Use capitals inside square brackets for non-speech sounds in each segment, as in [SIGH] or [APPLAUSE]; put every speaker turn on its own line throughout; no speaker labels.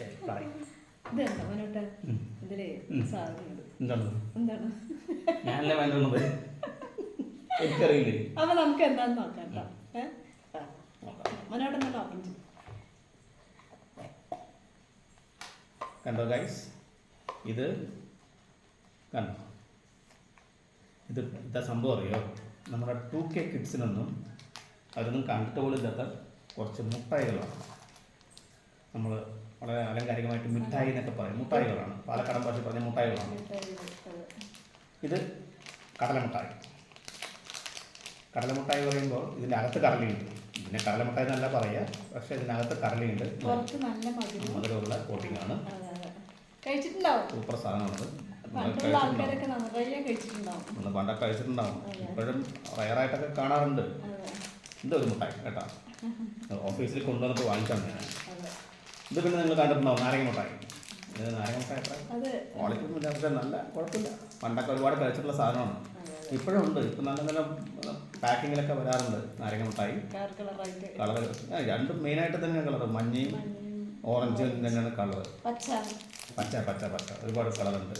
ശരി പറയും
ഇതെന്താ മനോട്ടെ
ഉം.
ഇതിലേ
ഉം.
സാധനമുണ്ട്.
എന്താണ്?
എന്താണ്?
ഞാനല്ലേ വേണ്ടുന്നത് എനിക്കറിയില്ലേ?
അപ്പൊ നമുക്ക് എന്താന്ന് നോക്കാം കേട്ടോ ഏ? ആ.
നോക്കാം.
മനോട്ടെ നല്ല ഓപ്പൺ ചെയ്യും
കണ്ടോ ഗൈസ് ഇത് കണ്ടോ? ഇത് ഇതാ സംഭവം അറിയോ? നമ്മുടെ ടു കെ കിഡ്സിനൊന്നും അതൊന്നും കണ്ടിട്ട് പോലും ഇല്ലാത്ത കുറച്ച് മുട്ടായികളാണ്. നമ്മൾ വളരെ അലങ്കാരികമായിട്ട് മിഠായി എന്നൊക്കെ പറയും. മുട്ടായികളാണ് പാലക്കാടൻ ഭാഷ പറഞ്ഞ മുട്ടായികളാണ് ഇത് കടലമുട്ടായി. കടലമുട്ടായി പറയുമ്പോൾ ഇതിന്റെ അകത്ത് കടലയുണ്ട്. ഇതിനെ കടലമുട്ടായി എന്നല്ല പറയുക. പക്ഷേ ഇതിനകത്ത് കടലയുണ്ട്. മധുരമുള്ള.
കഴിച്ചിട്ടുണ്ടാവും.
സൂപ്പർ സാധനമാണത് നമ്മൾ പണ്ടൊക്കെ കഴിച്ചിട്ടുണ്ടാവും. ഇപ്പോഴും റയറായിട്ടൊക്കെ കാണാറുണ്ട്. ഇതൊരു മുട്ടായി കേട്ടോ? [LAUGHS] ഓഫീസിൽ കൊണ്ടുവന്നിട്ട് വാങ്ങിച്ചാണ് ഞാൻ. ഇത് പിന്നെ നിങ്ങൾ കണ്ടിട്ടുണ്ടാവും നാരങ്ങ മുട്ടായി ഇത് നാരങ്ങ മുട്ടായി എത്ര?
അത്
ക്വാളിറ്റി ഒന്നും ഇല്ല പക്ഷേ നല്ല കുഴപ്പമില്ല. പണ്ടൊക്കെ ഒരുപാട് കഴിച്ചിട്ടുള്ള സാധനമാണ്. ഇപ്പോഴും ഉണ്ട് ഇപ്പം നല്ല നല്ല പാക്കിങ്ങിലൊക്കെ വരാറുണ്ട് നാരങ്ങ മുട്ടായി
കളർ
രണ്ടും മെയിനായിട്ട് തന്നെയാണ് കളർ മഞ്ഞയും ഓറഞ്ചും തന്നെയാണ് കളർ
പച്ച.
പച്ച പച്ച പച്ച. ഒരുപാട് കളറുണ്ട്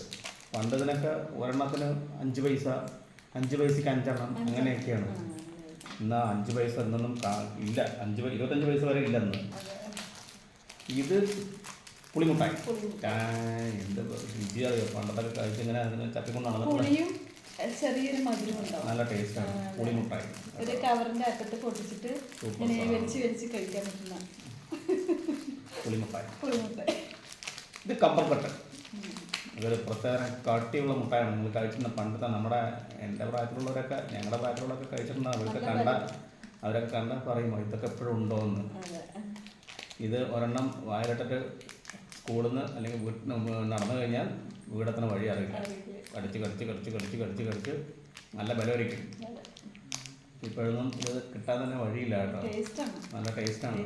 പണ്ട് ഇതിനൊക്കെ ഒരെണ്ണത്തിന് അഞ്ച് പൈസ അഞ്ച് പൈസക്ക് അഞ്ചെണ്ണം അങ്ങനെയൊക്കെയാണ്. എന്നാൽ അഞ്ച് പൈസ എന്നൊന്നും ഇല്ല. അഞ്ച് ഇരുപത്തഞ്ച് പൈസ വരെ ഇല്ലെന്ന്. ഇത് പുളിമുട്ടായി. എന്താ രുചി അറിയോ പണ്ടത്തെ കഴിച്ച് ഇങ്ങനെ അതിനെ ചപ്പിക്കൊണ്ടാണ്
ചെറിയൊരു മധുരം ഉണ്ടാവും.
നല്ല ടേസ്റ്റാണ് പുളിമുട്ടായി.
ഒരു കവറിന്റെ അറ്റത്ത് പൊട്ടിച്ചിട്ട് ഇങ്ങനെ. വലിച്ച് വലിച്ച് കഴിക്കാൻ പറ്റുന്ന
പുളിമുട്ടായി.
പുളിമുട്ടായി.
ഇത് കമ്പർക്കട്ട് ഇതൊരു പ്രത്യേക കട്ടിയുള്ള മുട്ടായാണ്. നിങ്ങൾ കഴിച്ചിട്ടുണ്ട് പണ്ടത്തെ നമ്മുടെ എന്റെ പ്രായത്തിലുള്ളവരൊക്കെ ഞങ്ങളുടെ പ്രായത്തിലുള്ളവരൊക്കെ കഴിച്ചിട്ടുണ്ടാവും അവരൊക്കെ കണ്ട അവരൊക്കെ കണ്ടാൽ പറയുമോ ഇതൊക്കെ എപ്പോഴും ഉണ്ടോ എന്ന് ഇത് ഒരെണ്ണം വായിലിട്ടിട്ട് സ്കൂളിൽ നിന്ന് അല്ലെങ്കിൽ വീട്ടിൽ നടന്നു കഴിഞ്ഞാൽ വീടത്തിന് വഴി അറിയില്ല. കടിച്ച് കടിച്ച് കടിച്ച് കടിച്ച് കടിച്ച് കടിച്ച് നല്ല ബലവരിക്കും
അതെ.
ഇപ്പോഴൊന്നും ഇത് കിട്ടാൻ തന്നെ വഴിയില്ല കേട്ടോ നല്ല ടേസ്റ്റാണ്.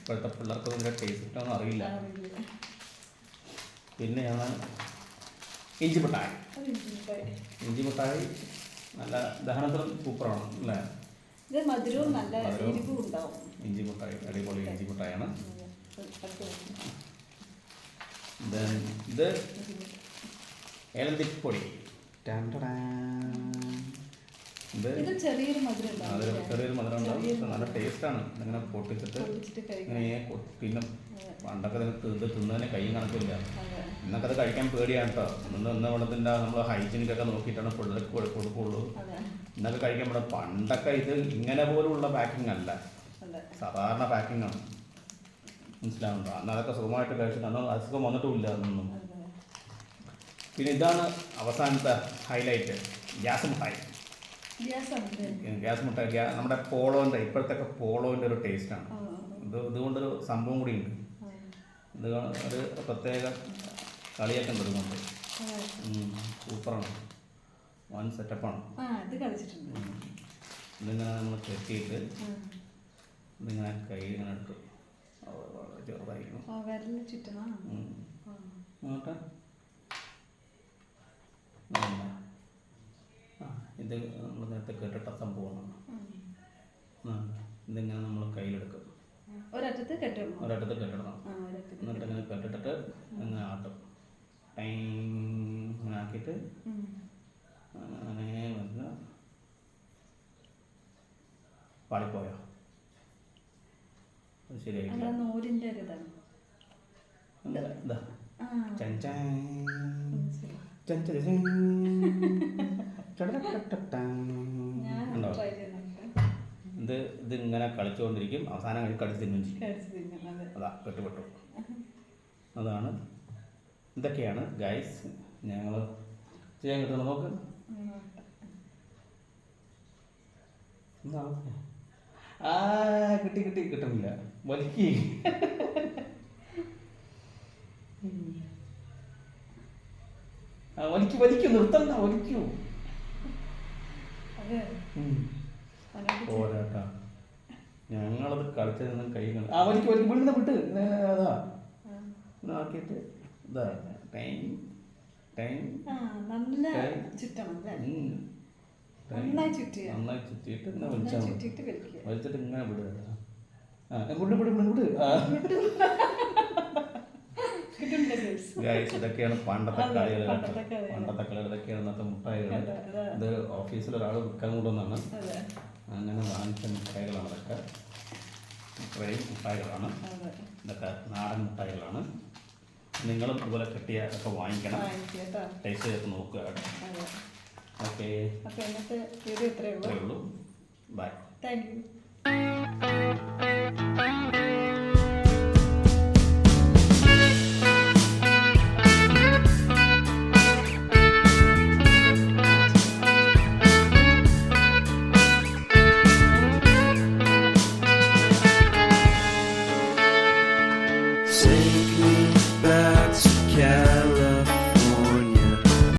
ഇപ്പോഴത്തെ പിള്ളേർക്ക് ഇതിന്റെ ടേസ്റ്റ് കിട്ടാമെന്ന് അറിയില്ല. പിന്നെയാണ് ഇഞ്ചി മിഠായി. ഇഞ്ചി മിഠായി നല്ല ദഹനത്തിലും സൂപ്പറാണ് അല്ലേ
മധുരവും നല്ല
ഇഞ്ചി മിഠായി അടിപൊളി ഇഞ്ചി
മിഠായിയാണ്.
Then ഇത്. ഏലന്തിപ്പൊടി. ഇത്
ചെറിയൊരു മധുരം?
ചെറിയൊരു മധുരം ഉണ്ടാവും നല്ല ടേസ്റ്റാണ് ഇങ്ങനെ പൊട്ടിച്ചിട്ട് ഇങ്ങനെ
പിന്നെ.
പണ്ടൊക്കെ ഇത് തിന്നതിന് കൈയും കണക്കില്ല. ഇന്നൊക്കെ അത് കഴിക്കാൻ പേടിയാണ് കേട്ടോ ഇന്ന് ഇന്ന് വെള്ളത്തിന്റെ നമ്മൾ ഹൈജീനിക്കൊക്കെ നോക്കിയിട്ടാണ് പിള്ളേർക്ക് കൊടുക്കുള്ളൂ ഇന്നൊക്കെ കഴിക്കാൻ പറ്റും പണ്ടൊക്കെ ഇത് ഇങ്ങനെ പോലുള്ള പാക്കിംഗ് അല്ല. സാധാരണ പാക്കിംഗ് ആണ് മനസ്സിലാവുന്നുണ്ടോ. അന്ന് അതൊക്കെ സുഖമായിട്ട് കഴിച്ചിട്ട് അന്ന് അസുഖം വന്നിട്ടുമില്ല അതൊന്നും പിന്നെ ഇതാണ് അവസാനത്തെ ഹൈലൈറ്റ് ഗ്യാസ്
മുട്ടായി.
ഗ്യാസ് മിഠായി. നമ്മുടെ പോളോന്റെ ഇപ്പോഴത്തെ പോളോന്റെ ഒരു ടേസ്റ്റാണ് ഇത് ഇതുകൊണ്ടൊരു സംഭവം കൂടി ഉണ്ട് ഇത് ഒരു പ്രത്യേക കളിയൊക്കെ ഉണ്ട് ഇതുകൊണ്ട്. സൂപ്പറാണ്. വൺ സെറ്റപ്പാണ് ഇതിങ്ങനെ നമ്മൾ കെട്ടിയിട്ട്. ഇതിങ്ങനെ കൈ ഇങ്ങനെ
വിരലിൽ ചുറ്റണം.
നോട്ടെ ഇത് നമ്മൾ നേരത്തെ കേട്ടിട്ട സംഭവമാണ്. ഇതിങ്ങനെ നമ്മൾ കയ്യിലെടുക്കും.
ഒരറ്റത്ത് കെട്ടണം
ഒരറ്റത്ത് കെട്ടിടണം. എന്നിട്ട് ഇങ്ങനെ കെട്ടിട്ടിട്ട് ഇങ്ങനെ ആട്ടും. ടൈം ആക്കിയിട്ട്. അങ്ങനെ വന്ന് പാളിപ്പോയോ? ശരിയായിട്ട്
നൂലിന്റെ ഒരു ഇതാണ്. ഞാൻ
ഉണ്ടോ ഇത് ഇത് ഇങ്ങനെ കളിച്ചുകൊണ്ടിരിക്കും അവസാനം കഴിഞ്ഞ് കടിച്ച് തിന്നും
കഴിച്ച് അതെ
കെട്ടുപെട്ടു അതാണ് ഇതൊക്കെയാണ് ഗൈസ് ഞങ്ങൾ ചെയ്യാൻ കിട്ടുന്നത് നോക്ക് ആ കിട്ടി കിട്ടി കിട്ടുന്നില്ല വലിക്ക് ആ വലിക്ക് വലിക്കൂ നിർത്തണ്ട വലിക്കൂ. പോരാട്ടാ. ഞങ്ങളത് കളിച്ചത് കൈ കണ്ടു ആ വലിക്കൂ വലിക്കും. വിടുന്ന വിട്ട്. അതാ. ആക്കിയിട്ട് ഇതാ. Time time.
ആ നല്ല. നന്നായി
ചുറ്റിയിട്ട് ഇങ്ങനെ വലിച്ചാൽ വലിച്ചിട്ട് ഇങ്ങനെ വിടുക. ആ വിട്ട് വിട്ട് വിട്ട്. ഗൈസ് ഇതൊക്കെയാണ് പണ്ടത്തെ കളികൾ
പണ്ടത്തെ കളികൾ.
ഇതൊക്കെയാണ് ഇന്നത്തെ മുട്ടായികൾ. ഇത് ഓഫീസിൽ ഒരാൾ വിൽക്കാൻ കൊണ്ടുവന്നാണ്. അങ്ങനെ വാങ്ങിച്ച മുട്ടായികളാണ് ഇതൊക്കെ ഇത്രയും മുട്ടായികളാണ്. ഇതൊക്കെ നാടൻ മുട്ടായികളാണ്. നിങ്ങളും ഇതുപോലെ കിട്ടിയ ഒക്കെ വാങ്ങിക്കണം. ടേസ്റ്റ് ചെയ്ത് നോക്കുക. ഓക്കെ ഇത്രയേ ഉള്ളൂ. Bye
thank you